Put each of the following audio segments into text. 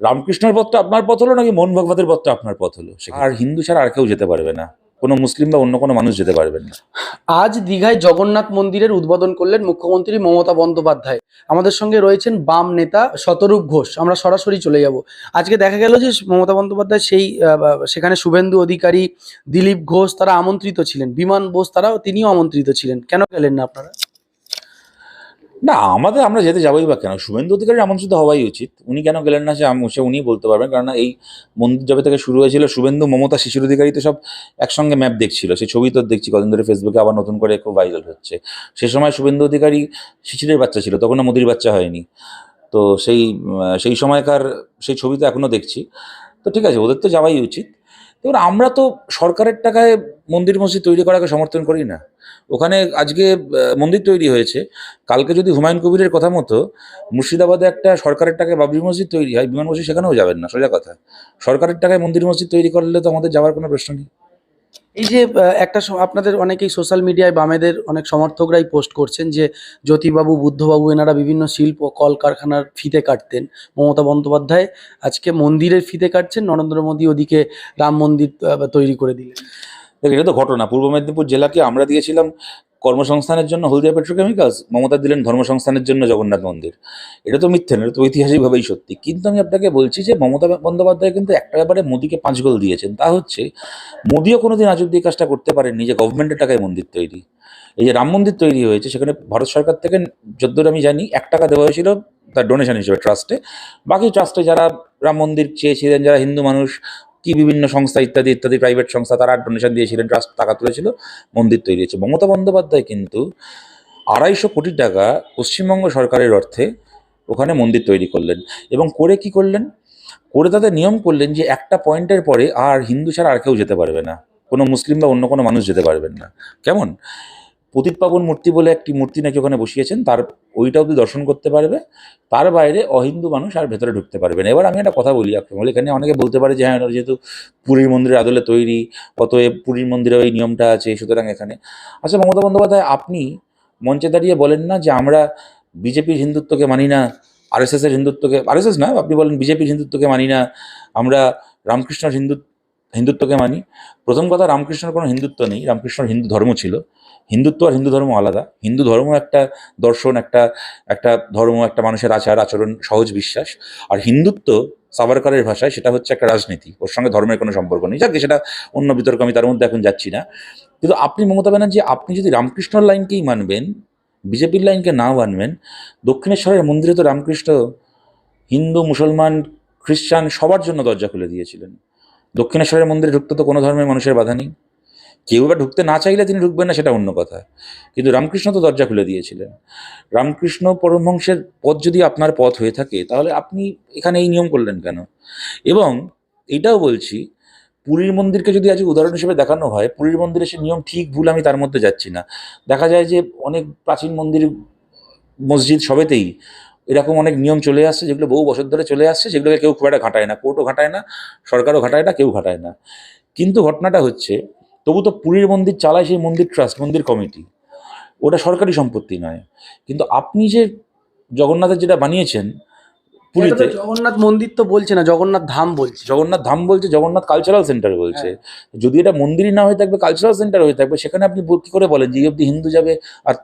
রামকৃষ্ণের পথটা আপনার পথ হলো নাকি মোহন ভগবতের পথটা আপনার পথ হলো? আর হিন্দু ছাড়া আর কেউ যেতে পারবে না। কোনো মুসলিম বা অন্য কোনো মানুষ যেতে পারবেন না। আজ দীঘায় জগন্নাথ মন্দিরের উদ্বোধন করলেন মুখ্যমন্ত্রী মমতা বন্দ্যোপাধ্যায়। আমাদের সঙ্গে রয়েছেন বাম নেতা শতরূপ ঘোষ। আমরা সরাসরি চলে যাব। আজকে দেখা গেল যে মমতা বন্দ্যোপাধ্যায় সেই সেখানে শুভেন্দু অধিকারী দিলীপ ঘোষ তারা আমন্ত্রিত ছিলেন। বিমান বোস তারাও তিনিও আমন্ত্রিত ছিলেন। কেন গেলেন না আপনারা? না, আমাদের, আমরা যেতে যাবোই বা কেন? শুভেন্দু অধিকারীর আমন্ত্রিত হওয়াই উচিত। উনি কেন গেলেন না সে সে উনি বলতে পারবেন। কারণ এই মন্দির যবে থেকে শুরু হয়েছিল, শুভেন্দু, মমতা, শিশুর অধিকারী তো সব একসঙ্গে ম্যাপ দেখছিল। সেই ছবি তো দেখছি, কদিন ধরে ফেসবুকে আবার নতুন করে খুব ভাইরাল হচ্ছে। সে সময় শুভেন্দু অধিকারী শিশিরের বাচ্চা ছিল, তখন মোদির বাচ্চা হয়নি। তো সেই সেই সময়কার সেই ছবি তো এখনও দেখছি। তো ঠিক আছে, ওদের তো যাওয়াই উচিত। এবার আমরা তো সরকারের টাকায় মন্দির মসজিদ তৈরি করাকে সমর্থন করি না। ওখানে আজকে মন্দির তৈরি হয়েছে। কালকে যদি হুমায়ুন কবিরের কথা মতো মুর্শিদাবাদে একটা সরকারের টাকায় বাবরি মসজিদ তৈরি হয়, বিমান মসজিদ সেখানেও যাবেন না, সোজা কথা। সরকারের টাকায় মন্দির মসজিদ তৈরি করলে তো আমাদের যাওয়ার কোনো প্রশ্ন নেই। এই যে একটা আপনাদের অনেকেই সোশ্যাল মিডিয়ায় বামেদের অনেক সমর্থকরাই পোস্ট করছেন যে, জ্যোতিবাবু, বুদ্ধবাবু এনারা বিভিন্ন শিল্প, কলকারখানার ফিতে কাটতেন। মমতা বন্দ্যোপাধ্যায় আজকে মন্দিরের ফিতে কাটছেন, নরেন্দ্র মোদী ওদিকে রাম মন্দির তৈরি করে দিলেন। এটা তো ঘটনা। পূর্ব মেদিনীপুর জেলাকে আমরা দিয়েছিলাম কর্মসংস্থানের জন্য হলদিয়া পেট্রোকেমিক্যালস, মমতা দিলেন ধর্মসংস্থানের জন্য জগন্নাথ মন্দির। এটা তো মিথ্যে না এটা তো ঐতিহাসিকভাবেই সত্যি। কিন্তু আমি আপনাকে বলছি যে মমতা বন্দ্যোপাধ্যায় কিন্তু একটা ব্যাপারে মোদীকে পাঁচ গোল দিয়েছেন। তা হচ্ছে, মোদীও কোনোদিন আজ এই কাজটা করতে পারেননি যে গভর্নমেন্টের টাকায় মন্দির তৈরি। এই যে রাম মন্দির তৈরি হয়েছে, সেখানে ভারত সরকার থেকে যদ্দূর আমি জানি, এক টাকা দেওয়া হয়েছিল তার ডোনেশন হিসেবে ট্রাস্টে বাকি ট্রাস্টে যারা রাম মন্দির চেয়েছিলেন, যারা হিন্দু মানুষ কি বিভিন্ন সংস্থা ইত্যাদি ইত্যাদি প্রাইভেট সংস্থা তারা ডোনেশন দিয়েছিলেন ট্রাস্ট টাকা তুলেছিল, মন্দির তৈরি হয়েছে। মমতা বন্দ্যোপাধ্যায় কিন্তু আড়াইশো কোটি টাকা পশ্চিমবঙ্গ সরকারের অর্থে ওখানে মন্দির তৈরি করলেন। এবং করে কি করলেন? করে তাদের নিয়ম করলেন যে একটা পয়েন্টের পরে আর হিন্দু ছাড়া আর কেউ যেতে পারবে না। কোনো মুসলিম বা অন্য কোনো মানুষ যেতে পারবেন না। কেমন? প্রদীপ পাবন মূর্তি বলে একটি মূর্তি নাকি ওখানে বসিয়েছেন, তার ওইটা অবধি দর্শন করতে পারবে। তার বাইরে অহিন্দু মানুষ আর ভেতরে ঢুকতে পারবে না। এবার আমি একটা কথা বলি আপনার এখানে অনেকে বলতে পারে যে হ্যাঁ যেহেতু পুরীর মন্দিরের আদলে তৈরি, অতএব পুরীর মন্দিরে ওই নিয়মটা আছে, সুতরাং এখানে। আচ্ছা মমতা বন্দ্যোপাধ্যায়, আপনি মঞ্চে দাঁড়িয়ে বলেন না যে, আমরা বিজেপির হিন্দুত্বকে মানি না আরএসএস এর হিন্দুত্বকে আরএসএস না, আপনি বলেন বিজেপির হিন্দুত্বকে মানি না, আমরা রামকৃষ্ণর হিন্দু হিন্দুত্বকে মানি। প্রথম কথা, রামকৃষ্ণের কোনো হিন্দুত্ব নেই। রামকৃষ্ণর হিন্দু ধর্ম ছিল। হিন্দুত্ব আর হিন্দু ধর্ম আলাদা। হিন্দু ধর্ম একটা দর্শন, একটা একটা ধর্ম, একটা মানুষের আচার, আচরণ, সহজ বিশ্বাস। আর হিন্দুত্ব সাভারকারের ভাষায়, সেটা হচ্ছে একটা রাজনীতি। ওর সঙ্গে ধর্মের কোনো সম্পর্ক নেই। যাকে সেটা অন্য বিতর্ক, আমি তার মধ্যে এখন যাচ্ছি না। কিন্তু আপনি মমতা ব্যানার্জি, আপনি যদি রামকৃষ্ণর লাইনকেই মানবেন, বিজেপির লাইনকে না মানবেন, দক্ষিণেশ্বরের মন্দিরে তো রামকৃষ্ণ হিন্দু, মুসলমান, খ্রিস্টান সবার জন্য দরজা খুলে দিয়েছিলেন। দক্ষিণেশ্বরের মন্দিরে ঢুকতে তো কোনো ধর্মের মানুষের বাধা নেই। কেউ বা ঢুকতে না চাইলে তিনি ঢুকবেন না, সেটা অন্য কথা। কিন্তু রামকৃষ্ণ তো দরজা খুলে দিয়েছিলেন। রামকৃষ্ণ পরমহংসের পথ যদি আপনার পথ হয়ে থাকে, তাহলে আপনি এখানে এই নিয়ম করলেন কেন? এবং এটাও বলছি, পুরীর মন্দিরকে যদি আজ উদাহরণ হিসেবে দেখানো হয়, পুরীর মন্দিরে সে নিয়ম ঠিক ভুল আমি তার মধ্যে যাচ্ছি না। দেখা যায় যে অনেক প্রাচীন মন্দির, মসজিদ সবেতেই এরকম অনেক নিয়ম চলে আসছে যেগুলো বহু বছর ধরে চলে আসছে যেগুলোকে কেউ খুব একটা ঘাটায় না কোর্টও ঘাটায় না সরকারও ঘাটায় না কেউ ঘাটায় না। কিন্তু ঘটনাটা হচ্ছে তবু তো পুরীর মন্দির চালায় সেই মন্দির ট্রাস্ট মন্দির কমিটি। ওটা সরকারি সম্পত্তি নয়। কিন্তু আপনি যে জগন্নাথের যেটা বানিয়েছেন পুরীতে জগন্নাথ মন্দির তো বলছে না জগন্নাথ ধাম বলছে। জগন্নাথ ধাম বলছে জগন্নাথ কালচারাল সেন্টার বলছে। যদি এটা মন্দিরই না হয়ে থাকবে কালচারাল সেন্টার হয়ে থাকবে সেখানে আপনি কি করে বলেন যে অব্দি হিন্দু যাবে আর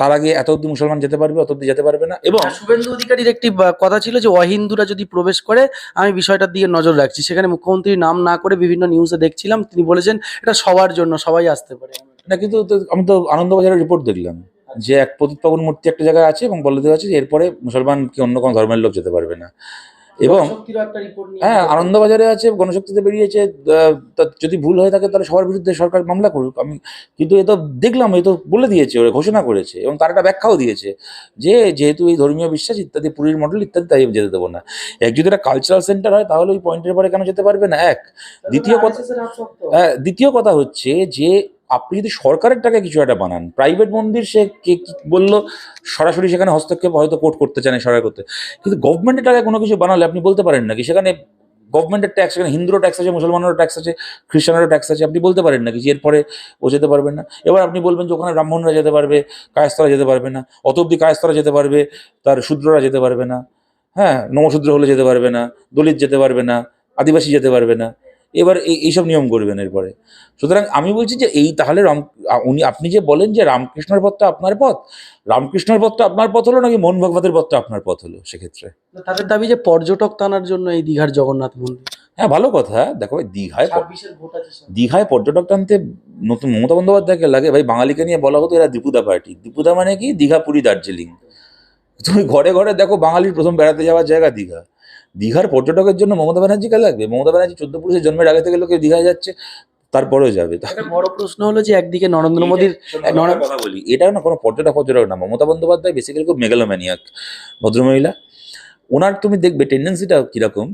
তার আগে এত অব্দি মুসলমান যেতে পারবে অত অব্দি যেতে পারবে না এবং শুভেন্দু অধিকারীর একটি কথা ছিল যে অহিন্দুরা যদি প্রবেশ করে আমি বিষয়টার দিকে নজর রাখছি। সেখানে মুখ্যমন্ত্রীর নাম না করে বিভিন্ন নিউজে দেখছিলাম তিনি বলেছেন এটা সবার জন্য সবাই আসতে পারে। না কিন্তু আমি তো আনন্দবাজারের রিপোর্ট দেখলাম যে এক প্রদীপ পাবন মূর্তি একটা জায়গায় আছে এবং বলে দেওয়া আছে যে এরপরে মুসলমান কি অন্য কোনো ধর্মের লোক যেতে পারবে না। এবং হ্যাঁ আনন্দবাজারে আছে গণশক্তিতে বেরিয়েছে যদি ভুল হয়ে থাকে তাহলে সবার বিরুদ্ধে সরকার মামলা করুক। আমি কিন্তু এ তো দেখলাম এ তো বলে দিয়েছে ওরা ঘোষণা করেছে এবং তার একটা ব্যাখ্যাও দিয়েছে যে যেহেতু এই ধর্মীয় বিশ্বাস ইত্যাদি পুরীর মডেল ইত্যাদি তাই যেতে দেবো না। এক যদি একটা কালচারাল সেন্টার হয় তাহলে ওই পয়েন্টের পরে কেন যেতে পারবে না? এক দ্বিতীয় কথা। হ্যাঁ, দ্বিতীয় কথা হচ্ছে যে আপনি যদি সরকারের টাকায় কিছু একটা বানান প্রাইভেট মন্দির সে কে বলল, সরাসরি সেখানে হস্তক্ষেপ হয়তো কোর্ট করতে চান সরকার করতে। কিন্তু গভর্নমেন্টের টাকায় কোনো কিছু বানালে আপনি বলতে পারেন নাকি? সেখানে গভর্নমেন্টের ট্যাক্স সেখানে হিন্দুরও ট্যাক্স আছে, মুসলমানেরও ট্যাক্স আছে, খ্রিস্টানেরও ট্যাক্স আছে, আপনি বলতে পারেন নাকি? যে এরপরে ও যেতে পারবে না। এবার আপনি বলবেন যে ওখানে ব্রাহ্মণরা যেতে পারবে কায়স্তরা যেতে পারবে না, অত অব্দি কায়স্তরা যেতে পারবে, তার শূদ্ররা যেতে পারবে না। হ্যাঁ নমশূদ্র হলে যেতে পারবে না, দলিত যেতে পারবে না, আদিবাসী যেতে পারবে না। এবার এই এইসব নিয়ম করবেন এরপরে। সুতরাং আমি বলছি যে এই তাহলে রাম উনি আপনি যে বলেন যে রামকৃষ্ণের পথটা আপনার পথ রামকৃষ্ণের পথটা আপনার পথ হলো নাকি মোহন ভগবতের পথটা আপনার পথ হলো সেক্ষেত্রে? তাদের দাবি যে পর্যটক টানার জন্য এই দীঘার জগন্নাথ মন্দির। হ্যাঁ ভালো কথা। দেখো ভাই দীঘায়। দীঘায় পর্যটক টানতে নতুন মমতা বন্দ্যোপাধ্যায়কে লাগে। ভাই বাঙালিকে নিয়ে বলা হতো এরা দীপুদা পার্টি। দীপুদা মানে কি? দীঘা পুরী দার্জিলিং। তুমি ঘরে ঘরে দেখো বাঙালির প্রথম বেড়াতে যাওয়ার জায়গা দীঘা। দীঘার পর্যটকের জন্য মমতা ব্যানার্জিকে লাগবে? মমতা ব্যানার্জি চোদ্দ পুরুষের জন্মের আগে থেকে লোকে দীঘায় যাচ্ছে তারপরেও যাবে। বড় প্রশ্ন হলো যে একদিকে নরেন্দ্র মোদীর কথা বলি এটা না কোনো পর্যটক পর্যটক না। মমতা বন্দ্যোপাধ্যায় বেসিক্যালি খুব মেগালোম্যানিয়াক ভদ্রমহিলা। ওনার তুমি দেখবে টেন্ডেন্সিটা কীরকম?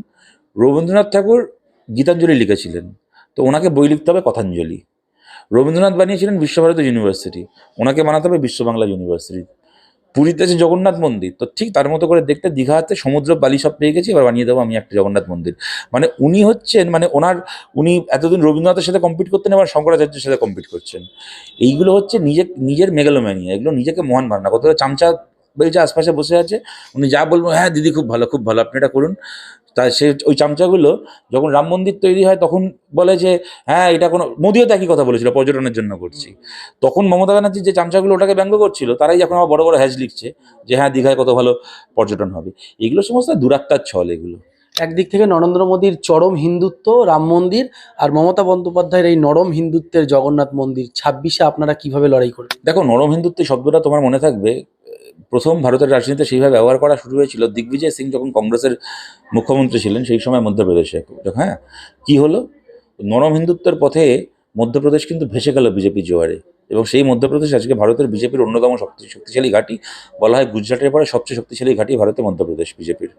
রবীন্দ্রনাথ ঠাকুর গীতাঞ্জলি লিখেছিলেন তো ওনাকে বই লিখতে হবে কথাঞ্জলি। রবীন্দ্রনাথ বানিয়েছিলেন বিশ্বভারতী ইউনিভার্সিটি ওনাকে বানাতে হবে বিশ্ব বাংলা ইউনিভার্সিটি। পুরীতে আছে জগন্নাথ মন্দির, তো ঠিক তার মতো করে দেখতে দীঘাতে সমুদ্র বালি সব পেয়ে গেছি, এবার বানিয়ে দেবো আমি একটা জগন্নাথ মন্দির। মানে উনি হচ্ছেন মানে ওনার, উনি এতদিন রবীন্দ্রনাথের সাথে কম্পিট করতেন, এবার শঙ্করাচার্যের সাথে কম্পিট করছেন। এইগুলো হচ্ছে নিজে, নিজের মেগালোম্যানিয়া এগুলো নিজেকে মহান ভাবনা কত চামচা বেলচা আশপাশে বসে আছে, উনি যা বলব হ্যাঁ দিদি খুব ভালো খুব ভালো, আপনি এটা করুন। তা সে ওই চামচাগুলো যখন রাম মন্দির তৈরি হয় তখন বলে যে হ্যাঁ এটা কোনো মোদিও তো একই কথা বলেছিল পর্যটনের জন্য করছি। তখন মমতা ব্যানার্জি যে চামচাগুলো ওটাকে ব্যঙ্গ করছিল তারাই এখন আবার বড় বড় হ্যাজ লিখছে যে হ্যাঁ দীঘায় কত ভালো পর্যটন হবে। এগুলো সমস্ত দুরাত্মার ছল এগুলো। একদিক থেকে নরেন্দ্র মোদীর চরম হিন্দুত্ব রাম মন্দির আর মমতা বন্দ্যোপাধ্যায়ের এই নরম হিন্দুত্বের জগন্নাথ মন্দির ছাব্বিশে আপনারা কীভাবে লড়াই করবেন? দেখো নরম হিন্দুত্ব শব্দটা তোমার মনে থাকবে প্রথম ভারতের রাজনীতিতে সেইভাবে ব্যবহার করা শুরু হয়েছিল। দিগ্বিজয় সিং যখন কংগ্রেসের মুখ্যমন্ত্রী ছিলেন সেই সময় মধ্যপ্রদেশে হ্যাঁ? কি হলো? নরম হিন্দুত্বের পথে মধ্যপ্রদেশ কিন্তু ভেসে গেল বিজেপি জোয়ারে এবং সেই মধ্যপ্রদেশ আজকে ভারতের বিজেপির অন্যতম শক্তি শক্তিশালী ঘাঁটি। বলা হয় গুজরাটের পরে সবচেয়ে শক্তিশালী ঘাঁটি ভারতে মধ্যপ্রদেশ বিজেপির।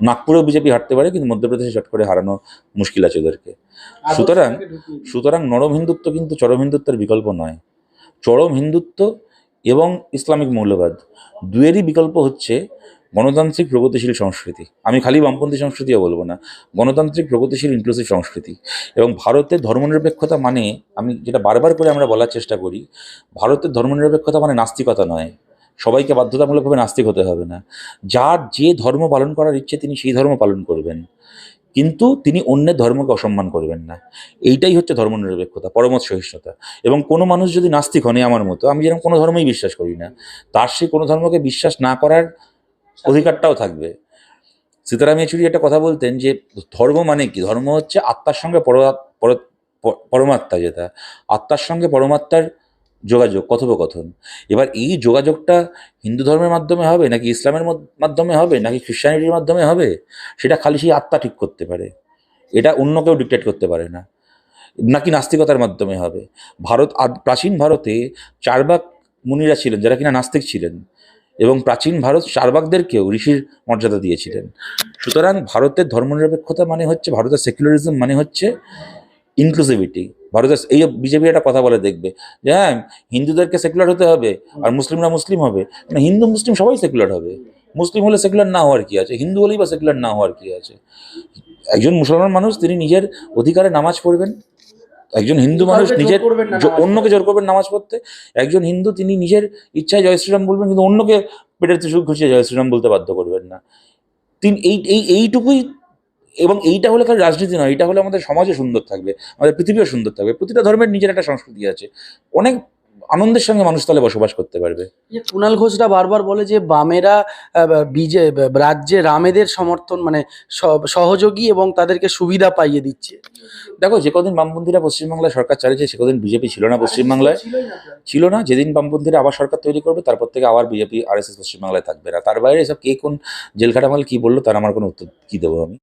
নাগপুরেও বিজেপি হারতে পারে কিন্তু মধ্যপ্রদেশে চট করে হারানো মুশকিল আছে ওদেরকে। সুতরাং সুতরাং নরম হিন্দুত্ব কিন্তু চরম হিন্দুত্বের বিকল্প নয়। চরম হিন্দুত্ব এবং ইসলামিক মৌলবাদ। দুয়েরই বিকল্প হচ্ছে গণতান্ত্রিক প্রগতিশীল সংস্কৃতি। আমি খালি বামপন্থী সংস্কৃতিও বলব না। গণতান্ত্রিক প্রগতিশীল ইনক্লুসিভ সংস্কৃতি। এবং ভারতের ধর্মনিরপেক্ষতা মানে আমি যেটা বারবার করে আমরা বলার চেষ্টা করি, ভারতের ধর্মনিরপেক্ষতা মানে নাস্তিকতা নয়। সবাইকে বাধ্যতামূলকভাবে নাস্তিক হতে হবে না। যার যে ধর্ম পালন করার ইচ্ছে তিনি সেই ধর্ম পালন করবেন। কিন্তু তিনি অন্যের ধর্মকে অসম্মান করবেন না। এইটাই হচ্ছে ধর্মনিরপেক্ষতা পরমত সহিষ্ণুতা এবং কোনো মানুষ যদি নাস্তিক হনে আমার মতো, আমি যেরকম কোনো ধর্মই বিশ্বাস করি না, তার সে কোনো ধর্মকে বিশ্বাস না করার অধিকারটাও থাকবে। সীতারাম ইয়েচুরি একটা কথা বলতেন যে, ধর্ম মানে কি? ধর্ম হচ্ছে আত্মার সঙ্গে পর- পরমাত্মা যেটা। আত্মার সঙ্গে পরমাত্মার যোগাযোগ, কথোপকথন। এবার এই যোগাযোগটা হিন্দু ধর্মের মাধ্যমে হবে, নাকি ইসলামের মাধ্যমে হবে, নাকি খ্রিস্টানিটির মাধ্যমে হবে, সেটা খালি সেই আত্মা ঠিক করতে পারে। এটা অন্য কেউ ডিকটেট করতে পারে না। নাকি নাস্তিকতার মাধ্যমে হবে। ভারত প্রাচীন ভারতে চারবাক মুনিরা ছিলেন, যারা কিনা নাস্তিক ছিলেন, এবং প্রাচীন ভারত চারবাকদেরকেও ঋষির মর্যাদা দিয়েছিলেন। সুতরাং ভারতের ধর্মনিরপেক্ষতা মানে হচ্ছে, ভারতের সেকুলারিজম মানে হচ্ছে ইনক্লুসিভিটি ভারতের এই বিজেপি একটা কথা বলে দেখবে যে হ্যাঁ হিন্দুদেরকে সেকুলার হতে হবে আর মুসলিমরা মুসলিম হবে। মানে হিন্দু মুসলিম সবাই সেকুলার হবে। মুসলিম হলে সেকুলার না হওয়ার কি আছে? হিন্দু হলেই বা সেকুলার না হওয়ার কি আছে? একজন মুসলমান মানুষ তিনি নিজের অধিকারে নামাজ পড়বেন। একজন হিন্দু মানুষ নিজের অন্যকে জোর করবেন নামাজ পড়তে। একজন হিন্দু তিনি নিজের ইচ্ছায় জয় শ্রীরাম বলবেন কিন্তু অন্যকে পেটের ত্রিশুল ঘুষিয়ে জয় শ্রীরাম বলতে বাধ্য করবেন না। তিনি এই এইটুকুই এবং এইটা হলে খালি রাজনীতি নয় এটা হলে আমাদের সমাজও সুন্দর থাকবে আমাদের পৃথিবীও সুন্দর থাকবে প্রতিটা ধর্মের নিজের একটা সংস্কৃতি আছে। অনেক আনন্দের সঙ্গে মানুষ তাহলে বসবাস করতে পারবে। কুণাল ঘোষরা বারবার বলে যে বামেরা বিজে রাজ্যে রামেদের সমর্থন মানে সহযোগী এবং তাদেরকে সুবিধা পাইয়ে দিচ্ছে। দেখো যে কদিন বামপন্থীরা পশ্চিমবাংলায় সরকার চালিয়েছে সে কদিন বিজেপি ছিল না পশ্চিমবাংলায়। ছিল না যেদিন বামপন্থীরা আবার সরকার তৈরি করবে তারপর থেকে আবার বিজেপি আর এস এস পশ্চিমবাংলায় থাকবে না। তার বাইরে এসব কে কোন জেল খাটামাল কি বলল তার আমার কোনো উত্তর কি দেবো আমি?